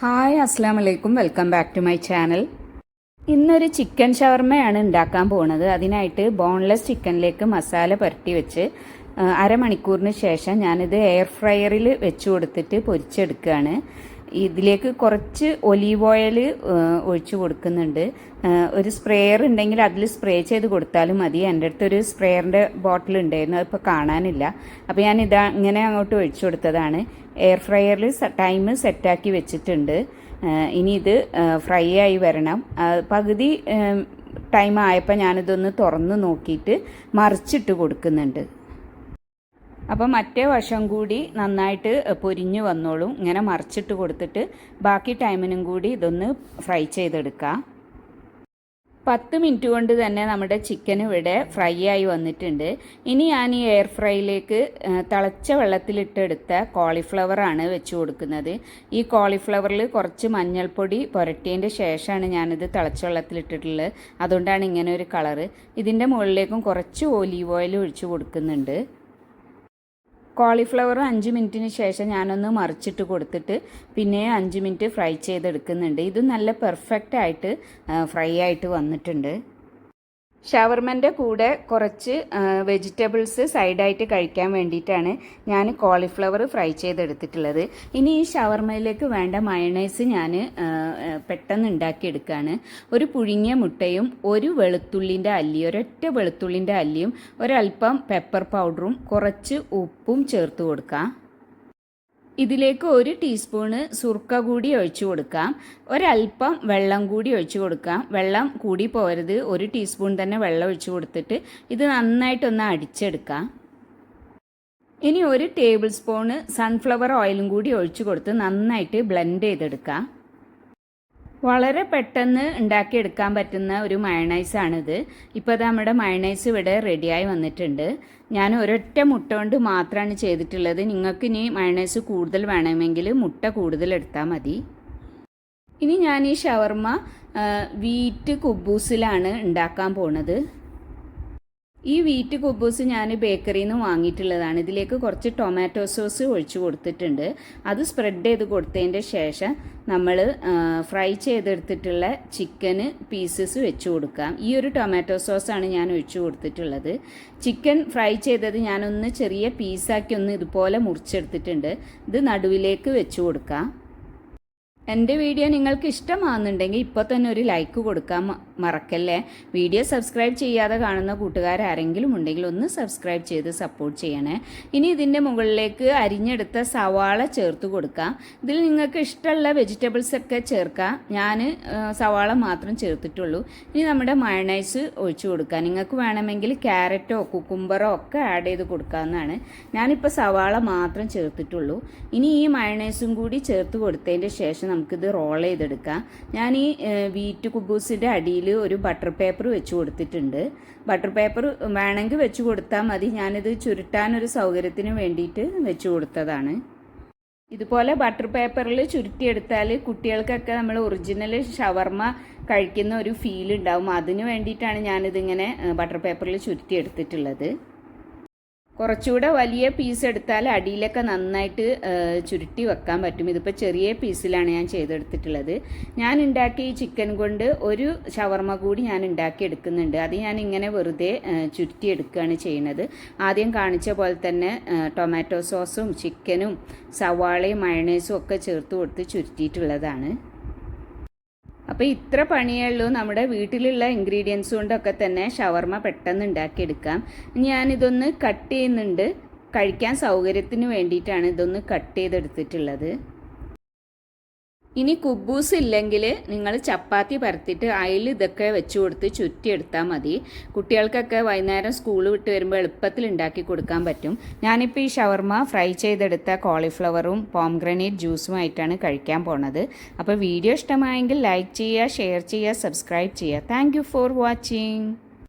Hi അസ്സാം വലൈക്കും welcome back to my channel. ഇന്നൊരു ചിക്കൻ ഷവർമയാണ് ഉണ്ടാക്കാൻ പോകുന്നത് അതിനായിട്ട് ബോൺലെസ് ചിക്കനിലേക്ക് മസാല പുരട്ടി വെച്ച് അരമണിക്കൂറിന് ശേഷം ഞാനിത് എയർ ഫ്രയറിൽ വെച്ച് കൊടുത്തിട്ട് പൊരിച്ചെടുക്കുകയാണ് ഇതിലേക്ക് കുറച്ച് ഒലീവ് ഓയിൽ ഒഴിച്ചു കൊടുക്കുന്നുണ്ട്. ഒരു സ്പ്രേയർ ഉണ്ടെങ്കിൽ അതിൽ സ്പ്രേ ചെയ്ത് കൊടുത്താലും മതി. എന്റെ അടുത്തൊരു സ്പ്രെയറിന്റെ ബോട്ടിൽ ഉണ്ടായിരുന്നു അതിപ്പോൾ കാണാനില്ല. അപ്പോൾ ഞാൻ ഇതാ ഇങ്ങനെ അങ്ങോട്ട് ഒഴിച്ചു കൊടുത്തതാണ്. എയർ ഫ്രയറിൽ ടൈം സെറ്റാക്കി വെച്ചിട്ടുണ്ട്. ഇനി ഇത് ഫ്രൈ ആയി വരണം. പകുതി ടൈം ആയപ്പോൾ ഞാനിതൊന്ന് തുറന്ന് നോക്കിയിട്ട് മറിച്ചിട്ട് കൊടുക്കുന്നുണ്ട്. അപ്പം മറ്റേ വശം കൂടി നന്നായിട്ട് പൊരിഞ്ഞു വന്നോളും. ഇങ്ങനെ മറിച്ചിട്ട് കൊടുത്തിട്ട് ബാക്കി ടൈമിനും കൂടി ഇതൊന്ന് ഫ്രൈ ചെയ്തെടുക്കുക പത്ത് മിനിറ്റ് കൊണ്ട് തന്നെ നമ്മുടെ ചിക്കൻ ഇവിടെ ഫ്രൈ ആയി വന്നിട്ടുണ്ട്. ഇനി ഞാൻ ഈ എയർ ഫ്രൈയിലേക്ക് തിളച്ച വെള്ളത്തിലിട്ടെടുത്ത കോളിഫ്ലവറാണ് വെച്ച് കൊടുക്കുന്നത്. ഈ കോളിഫ്ലവറിൽ കുറച്ച് മഞ്ഞൾപ്പൊടി പുരട്ടിയതിന്റെ ശേഷമാണ് ഞാനിത് തിളച്ച വെള്ളത്തിലിട്ടിട്ടുള്ളത്. അതുകൊണ്ടാണ് ഇങ്ങനെ ഒരു കളറ്. ഇതിന്റെ മുകളിലേക്കും കുറച്ച് ഓലീവ് ഓയിൽ ഒഴിച്ച് കൊടുക്കുന്നുണ്ട്. കോളിഫ്ലവർ അഞ്ച് മിനിറ്റിന് ശേഷം ഞാനൊന്ന് മറിച്ചിട്ട് കൊടുത്തിട്ട് പിന്നെ അഞ്ച് മിനിറ്റ് ഫ്രൈ ചെയ്തെടുക്കുന്നുണ്ട്. ഇത് നല്ല പെർഫെക്റ്റ് ആയിട്ട് ഫ്രൈ ആയിട്ട് വന്നിട്ടുണ്ട്. ഷവർമന്റെ കൂടെ കുറച്ച് വെജിറ്റബിൾസ് സൈഡായിട്ട് കഴിക്കാൻ വേണ്ടിയിട്ടാണ് ഞാൻ കോളിഫ്ലവർ ഫ്രൈ ചെയ്തെടുത്തിട്ടുള്ളത്. ഇനി ഈ ഷവർമയിലേക്ക് വേണ്ട മയണൈസ് ഞാൻ പെട്ടെന്ന് ഉണ്ടാക്കിയെടുക്കുകയാണ് ഒരു പുഴുങ്ങിയ മുട്ടയും ഒരു വെളുത്തുള്ളിന്റെ അല്ലി ഒരൊറ്റ വെളുത്തുള്ളിന്റെ അല്ലിയും ഒരൽപ്പം പെപ്പർ പൗഡറും കുറച്ച് ഉപ്പും ചേർത്ത് കൊടുക്കാം. ഇതിലേക്ക് ഒരു ടീസ്പൂണ് സുർക്ക കൂടി ഒഴിച്ചു കൊടുക്കാം. ഒരല്പം വെള്ളം കൂടി ഒഴിച്ചു കൊടുക്കാം. വെള്ളം കൂടി പോരുത്. ഒരു ടീസ്പൂൺ തന്നെ വെള്ളം ഒഴിച്ചു കൊടുത്തിട്ട് ഇത് നന്നായിട്ടൊന്ന് അടിച്ചെടുക്കാം. ഇനി ഒരു ടേബിൾ സ്പൂണ് സൺഫ്ലവർ ഓയിലും കൂടി ഒഴിച്ചു കൊടുത്ത് നന്നായിട്ട് ബ്ലെൻഡ് ചെയ്തെടുക്കാം. വളരെ പെട്ടെന്ന് ഉണ്ടാക്കിയെടുക്കാൻ പറ്റുന്ന ഒരു മയണൈസാണിത്. ഇപ്പോൾ അത് നമ്മുടെ മയണൈസ് ഇവിടെ റെഡിയായി വന്നിട്ടുണ്ട്. ഞാൻ ഒരൊറ്റ മുട്ട കൊണ്ട് മാത്രമാണ് ചെയ്തിട്ടുള്ളത്. നിങ്ങൾക്ക് ഇനി മയണൈസ് കൂടുതൽ വേണമെങ്കിൽ മുട്ട കൂടുതൽ എടുത്താൽ മതി. ഇനി ഞാൻ ഈ ഷവർമ്മ വീറ്റ് കുബൂസിലാണ് ഉണ്ടാക്കാൻ പോണത്. ഈ വീറ്റ് കുബൂസ് ഞാൻ ബേക്കറിയിൽ നിന്ന് വാങ്ങിയിട്ടുള്ളതാണ്. ഇതിലേക്ക് കുറച്ച് ടൊമാറ്റോ സോസ് ഒഴിച്ച് കൊടുത്തിട്ടുണ്ട്. അത് സ്പ്രെഡ് ചെയ്ത് കൊടുത്തതിന്റെ ശേഷം നമ്മൾ ഫ്രൈ ചെയ്തെടുത്തിട്ടുള്ള ചിക്കന് പീസസ് വെച്ച് കൊടുക്കാം. ഈ ഒരു ടൊമാറ്റോ സോസാണ് ഞാൻ ഒഴിച്ച് കൊടുത്തിട്ടുള്ളത്. ചിക്കൻ ഫ്രൈ ചെയ്തത് ഞാനൊന്ന് ചെറിയ പീസാക്കി ഒന്ന് ഇതുപോലെ മുറിച്ചെടുത്തിട്ടുണ്ട്. ഇത് നടുവിലേക്ക് വെച്ച് കൊടുക്കാം. എന്റെ വീഡിയോ നിങ്ങൾക്ക് ഇഷ്ടമാകുന്നുണ്ടെങ്കിൽ ഇപ്പോൾ തന്നെ ഒരു ലൈക്ക് കൊടുക്കാൻ മ- മറക്കല്ലേ? വീഡിയോ സബ്സ്ക്രൈബ് ചെയ്യാതെ കാണുന്ന കൂട്ടുകാരാരെങ്കിലും ഉണ്ടെങ്കിൽ ഒന്ന് സബ്സ്ക്രൈബ് ചെയ്ത് സപ്പോർട്ട് ചെയ്യണേ. ഇനി ഇതിന്റെ മുകളിലേക്ക് അരിഞ്ഞെടുത്ത സവാള ചേർത്ത് കൊടുക്കാം. ഇതിൽ നിങ്ങൾക്ക് ഇഷ്ടമുള്ള വെജിറ്റബിൾസ് ഒക്കെ ചേർക്കാം. ഞാൻ സവാള മാത്രം ചേർത്തിട്ടുള്ളൂ. ഇനി നമ്മുടെ മയണൈസ് ഒഴിച്ചു കൊടുക്കാം. നിങ്ങൾക്ക് വേണമെങ്കിൽ ക്യാരറ്റോ കുക്കുംബറോ ഒക്കെ ആഡ് ചെയ്ത് കൊടുക്കാവുന്നതാണ്. ഞാനിപ്പോൾ സവാള മാത്രം ചേർത്തിട്ടുള്ളൂ. ഇനി ഈ മയണൈസും കൂടി ചേർത്ത് കൊടുത്തതിന്റെ ശേഷം നമുക്കിത് റോൾ ചെയ്തെടുക്കാം. ഞാൻ ഈ വീറ്റ് കുബൂസിന്റെ അടിയിൽ ഒരു ബട്ടർ പേപ്പർ വെച്ച് കൊടുത്തിട്ടുണ്ട്. ബട്ടർ പേപ്പർ വേണമെങ്കിൽ വെച്ച് കൊടുത്താൽ മതി. ഞാനിത് ചുരുട്ടാനൊരു സൗകര്യത്തിന് വേണ്ടിയിട്ട് വെച്ച് കൊടുത്തതാണ്. ഇതുപോലെ ബട്ടർ പേപ്പറിൽ ചുരുട്ടിയെടുത്താൽ കുട്ടികൾക്കൊക്കെ നമ്മൾ ഒറിജിനൽ ഷവർമ കഴിക്കുന്ന ഒരു ഫീൽ ഉണ്ടാവും. അതിന് വേണ്ടിയിട്ടാണ് ഞാനിതിങ്ങനെ ബട്ടർ പേപ്പറിൽ ചുരുട്ടിയെടുത്തിട്ടുള്ളത്. കുറച്ചുകൂടെ വലിയ പീസ് എടുത്താൽ അടിയിലൊക്കെ നന്നായിട്ട് ചുരുട്ടി വെക്കാൻ പറ്റും. ഇതിപ്പോൾ ചെറിയ പീസിലാണ് ഞാൻ ചെയ്തെടുത്തിട്ടുള്ളത്. ഞാൻ ഉണ്ടാക്കിയ ഈ ചിക്കൻ കൊണ്ട് ഒരു ഷവർമ കൂടി ഞാൻ ഉണ്ടാക്കി എടുക്കുന്നുണ്ട്. അത് ഞാൻ ഇങ്ങനെ വെറുതെ ചുരുട്ടി എടുക്കുകയാണ് ചെയ്യുന്നത്. ആദ്യം കാണിച്ച പോലെ തന്നെ ടൊമാറ്റോ സോസും ചിക്കനും സവാളയും മയണൈസും ഒക്കെ ചേർത്ത് കൊടുത്ത് ചുരുട്ടിയിട്ടുള്ളതാണ്. അപ്പോൾ ഇത്ര പണിയേ ഉള്ളൂ. നമ്മുടെ വീട്ടിലുള്ള ഇൻഗ്രീഡിയൻസ് കൊണ്ടൊക്കെ തന്നെ ഷവർമ പെട്ടെന്ന് ഉണ്ടാക്കിയെടുക്കാം. ഞാനിതൊന്ന് കട്ട് ചെയ്യുന്നുണ്ട്. കഴിക്കാൻ സൗകര്യത്തിന് വേണ്ടിയിട്ടാണ് ഇതൊന്ന് കട്ട് ചെയ്തെടുത്തിട്ടുള്ളത്. ഇനി കുബൂസ് ഇല്ലെങ്കിൽ നിങ്ങൾ ചപ്പാത്തി പരത്തിയിട്ട് അതിൽ ഇതൊക്കെ വെച്ച് കൊടുത്ത് ചുറ്റിയെടുത്താൽ മതി. കുട്ടികൾക്കൊക്കെ വൈകുന്നേരം സ്കൂൾ വിട്ട് വരുമ്പോൾ എളുപ്പത്തിൽ ഉണ്ടാക്കി കൊടുക്കാൻ പറ്റും. ഞാനിപ്പോൾ ഈ ഷവർമ ഫ്രൈ ചെയ്തെടുത്ത കോളിഫ്ലവറും പോംഗ്രനേറ്റ് ജ്യൂസുമായിട്ടാണ് കഴിക്കാൻ പോണത്. അപ്പോൾ വീഡിയോ ഇഷ്ടമായെങ്കിൽ ലൈക്ക് ചെയ്യുക ഷെയർ ചെയ്യുക സബ്സ്ക്രൈബ് ചെയ്യുക. Thank for watching.